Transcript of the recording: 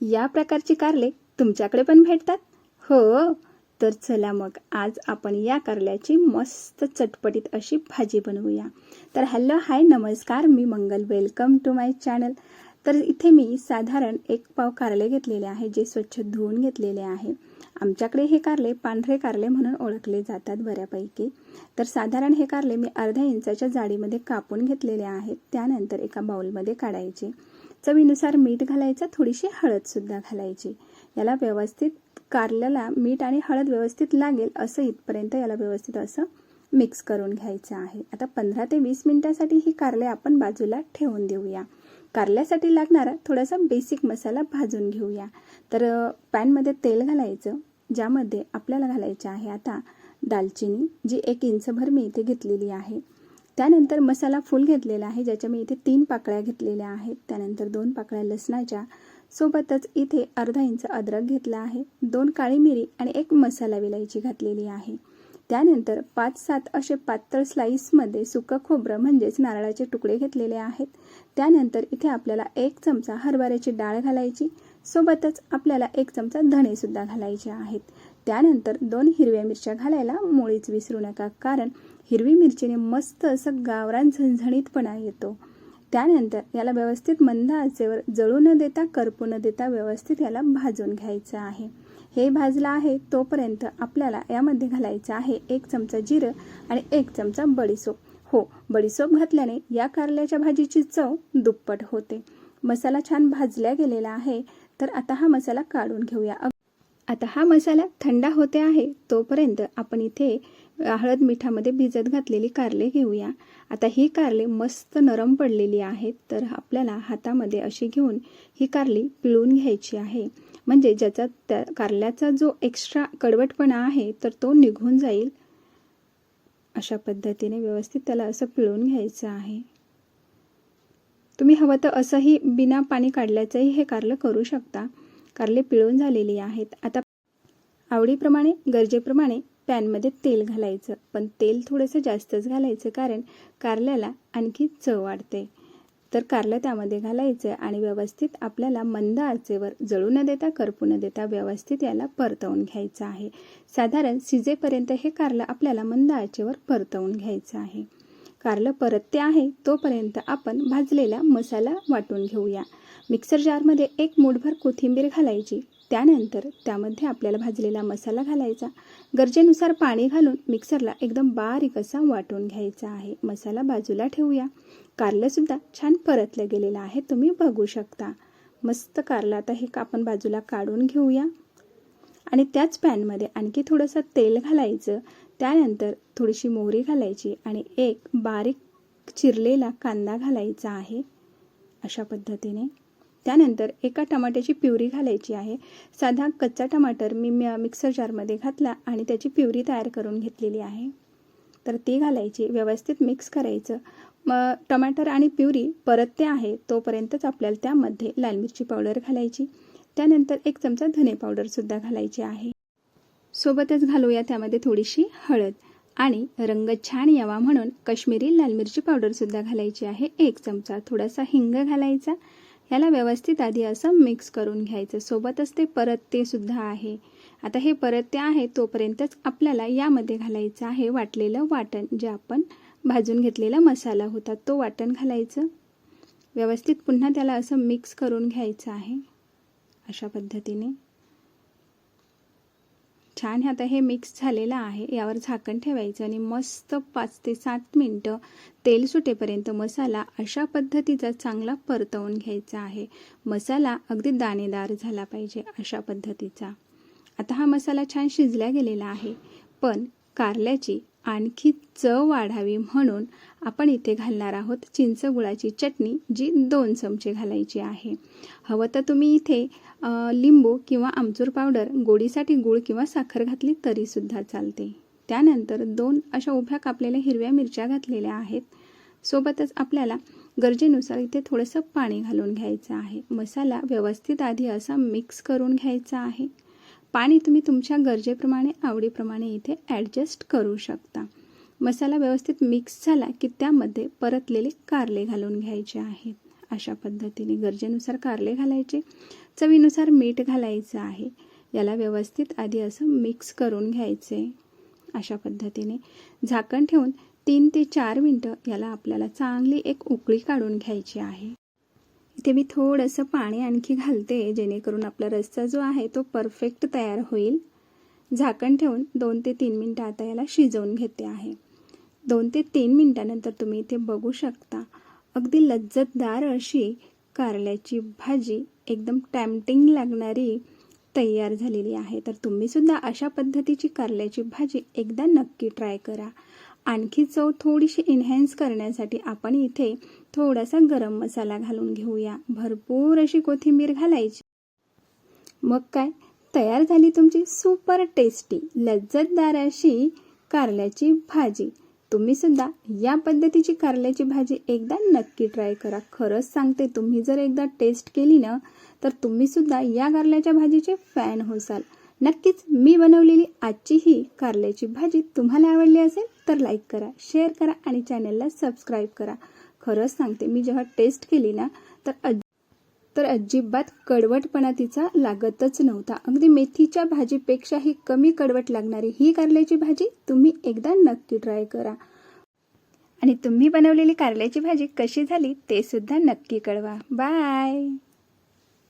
या प्रकारची कारले तुमच्याकडे पण भेटतात? हो. तर चला मग आज आपण या कारल्याची मस्त चटपटीत अशी भाजी बनवूया. तर हॅलो हाय नमस्कार मी Mangal welcome to my channel. तर इथे मी साधारण एक पाव कारले घेतलेले आहे जे स्वच्छ धुवून घेतलेले आहे. आमच्याकडे हे कारले पांढरे कारले म्हणून ओळखले जातात बऱ्यापैकी. तर साधारण हे कारले मी अर्ध्या इंचाच्या जाडीमध्ये कापून घेतलेले आहेत त्यानंतर एका बाउलमध्ये काढायचे. चवीनुसार मीठ घालायचं थोडीशी हळदसुद्धा घालायची. याला व्यवस्थित कारल्याला मीठ आणि हळद व्यवस्थित लागेल असं इथपर्यंत याला व्यवस्थित असं मिक्स करून घ्यायचं आहे. आता पंधरा ते वीस मिनिटासाठी ही कारले आपण बाजूला ठेवून देऊया. कारल्यासाठी लागणारा थोडासा बेसिक मसाला भाजून घेऊया. तर पॅनमध्ये तेल घालायचं. ज्यामध्ये आपल्याला घालायचे आहे आता दालचिनी जी एक इंचभर मी इथे घेतलेली आहे. त्यानंतर मसाला फुल घेतलेला आहे ज्याच्या मी इथे तीन पाकळ्या घेतलेल्या आहेत. त्यानंतर दोन पाकळ्या लसणाच्या सोबतच इथे अर्धा इंच अद्रक घेतला आहे दोन काळी मिरी आणि एक मसाला विलायची घातलेली आहे. त्यानंतर पाच सात असे पातळ स्लाईसमध्ये सुकं खोबरं म्हणजेच नारळाचे तुकडे घेतलेले आहेत. त्यानंतर इथे आपल्याला एक चमचा हरभऱ्याची डाळ घालायची सोबतच आपल्याला एक चमचा धणेसुद्धा घालायचे आहेत. त्यानंतर दोन हिरव्या मिरच्या घालायला मुळीच विसरू नका कारण हिरवी मिरचीने मस्त असं गावरान झणझणीतपणा येतो. त्यानंतर याला व्यवस्थित मंद आचेवर जळू न देता करपू न देता व्यवस्थित याला भाजून घ्यायचं आहे. हे भाजलं आहे तोपर्यंत आपल्याला यामध्ये घालायचं आहे एक चमचा जिरं आणि एक चमचा बडीसोप. हो बडीसोप घातल्याने या कारल्याच्या भाजीची चव दुप्पट होते. मसाला छान भाजल्या गेलेला आहे. तर आता हा मसाला काढून घेऊया. आता हा मसाला थंड होते आहे तोपर्यंत आपण इथे हळद मिठामध्ये भिजत घातलेली कारले घेऊया. आता ही कारले मस्त नरम पडलेली आहेत तर आपल्याला हातामध्ये अशी घेऊन ही कारली पिळून घ्यायची आहे. म्हणजे ज्याचा त्या कारल्याचा जो एक्स्ट्रा कडवटपणा आहे तर तो निघून जाईल. अशा पद्धतीने व्यवस्थित त्याला असं पिळून घ्यायचं आहे. तुम्ही हवं तर असंही बिना पाणी काढल्याचंही हे कारलं करू शकता. कारले पिळून झालेली आहेत. आता आवडीप्रमाणे गरजेप्रमाणे पॅनमध्ये तेल घालायचं. पण तेल थोडंसं जास्तच घालायचं कारण कारल्याला आणखी चव वाढते. तर कारलं त्यामध्ये घालायचं आणि व्यवस्थित आपल्याला मंद आचेवर जळू न देता करपू न देता व्यवस्थित याला परतवून घ्यायचं आहे. साधारण शिजेपर्यंत हे कारलं आपल्याला मंद आचेवर परतवून घ्यायचं आहे. कारलं परतते आहे तोपर्यंत आपण भाजलेला मसाला वाटून घेऊया. मिक्सर जारमध्ये एक मूठभर कोथिंबीर घालायची. त्यानंतर त्यामध्ये आपल्याला भाजलेला मसाला घालायचा. गरजेनुसार पाणी घालून मिक्सरला एकदम बारीक असा वाटून घ्यायचा आहे. मसाला बाजूला ठेवूया. कारलंसुद्धा छान परतलं गेलेलं आहे तुम्ही बघू शकता. मस्त कारलं आता हे आपण बाजूला काढून घेऊया. आणि त्याच पॅनमध्ये आणखी थोडंसं तेल घालायचं. त्यानंतर थोडीशी मोहरी घालायची आणि एक बारीक चिरलेला कांदा घालायचा आहे अशा पद्धतीने. त्यानंतर एका टमाट्याची प्युरी घालायची आहे. साधा कच्चा टमाटर मी मिक्सर जारमध्ये घातला आणि त्याची प्युरी तयार करून घेतलेली आहे. तर ती घालायची व्यवस्थित मिक्स करायचं. मग टमाटर आणि प्युरी परतते आहे तोपर्यंतच आपल्याला त्यामध्ये लाल मिरची पावडर घालायची. त्यानंतर एक चमचा धने पावडरसुद्धा घालायची आहे. सोबतच घालूया त्यामध्ये थोडीशी हळद. आणि रंग छान यावा म्हणून कश्मीरी लाल मिरची पावडरसुद्धा घालायची आहे. एक चमचा थोडासा हिंग घालायचा. ह्याला व्यवस्थित आधी असं मिक्स करून घ्यायचं. सोबतच ते परतते सुद्धा आहे. आता हे परतते आहे तोपर्यंतच आपल्याला यामध्ये घालायचं आहे वाटलेलं वाटण जे आपण भाजून घेतलेला मसाला होता तो वाटण घालायचं. व्यवस्थित पुन्हा त्याला असं मिक्स करून घ्यायचं आहे. अशा पद्धतीने. छान आता हे मिक्स झालेलं आहे. यावर झाकण ठेवायचं आणि मस्त पाच ते सात मिनटं तेल सुटेपर्यंत मसाला अशा पद्धतीचा चांगला परतवून घ्यायचा आहे. मसाला अगदी दाणेदार झाला पाहिजे अशा पद्धतीचा. आता हा मसाला छान शिजला गेलेला आहे. पण कारल्याची आणखी चव वाढावी म्हणून आपण इथे घालणार आहोत चिंच गुळाची चटणी जी दोन चमचे घालायची आहे. हवं तर तुम्ही इथे लिंबू किंवा आमचूर पावडर गोडीसाठी गूळ किंवा साखर घातली तरीसुद्धा चालते. त्यानंतर दोन अशा उभ्या कापलेल्या हिरव्या मिरच्या घातलेल्या आहेत. सोबतच आपल्याला गरजेनुसार इथे थोडंसं पाणी घालून घ्यायचं आहे. मसाला व्यवस्थित आधी असा मिक्स करून घ्यायचा आहे. पाणी तुम्ही तुमच्या गरजेप्रमाणे आवडीप्रमाणे इथे ॲडजस्ट करू शकता. मसाला व्यवस्थित मिक्स झाला की त्यामध्ये परतलेले कारले घालून घ्यायचे आहेत. अशा पद्धतीने गरजेनुसार कारले घालायचे. चवीनुसार मीठ घालायचं आहे. याला व्यवस्थित आधी असं मिक्स करून घ्यायचे. अशा पद्धतीने झाकण ठेवून तीन ते चार मिनटं याला आपल्याला चांगली एक उकळी काढून घ्यायची आहे. इथे मी थोडंसं पाणी आणखी घालते जेणेकरून आपला रस्सा जो आहे तो परफेक्ट तयार होईल. झाकण ठेवून दोन ते तीन मिनटं आता याला शिजवून घेते आहे. दोन ते तीन मिनटानंतर तुम्ही इथे बघू शकता अगदी लज्जतदार अशी कारल्याची भाजी एकदम टॅम्पटिंग लागणारी तयार झालेली आहे. तर तुम्हीसुद्धा अशा पद्धतीची कारल्याची भाजी एकदा नक्की ट्राय करा. आणखी चव थोडीशी इन्हॅन्स करण्यासाठी आपण इथे थोडासा गरम मसाला घालून घेऊया. भरपूर अशी कोथिंबीर घालायची. मग काय? तयार झाली तुमची सुपर टेस्टी लज्जतदार अशी कारल्याची भाजी. तुम्ही सुद्धा या पद्धतीची कारल्याची भाजी एकदा नक्की ट्राय करा. खरंच सांगते तुम्ही जर एकदा टेस्ट केली ना तर तुम्ही सुद्धा या कारल्याच्या भाजीचे फॅन होसाल. नक्कीच मी बनवलेली आजची ही कारल्याची भाजी तुम्हाला आवडली असेल तर लाईक करा शेअर करा आणि चॅनलला सबस्क्राईब करा. खरंच सांगते मी जेव्हा टेस्ट केली ना तर अज तर अजिबात कडवटपणा तिचा लागतच नव्हता. अगदी मेथीच्या भाजीपेक्षाही कमी कडवट लागणारी ही कारल्याची भाजी तुम्ही एकदा नक्की ट्राय करा. आणि तुम्ही बनवलेली कारल्याची भाजी कशी झाली ते सुद्धा नक्की कळवा. बाय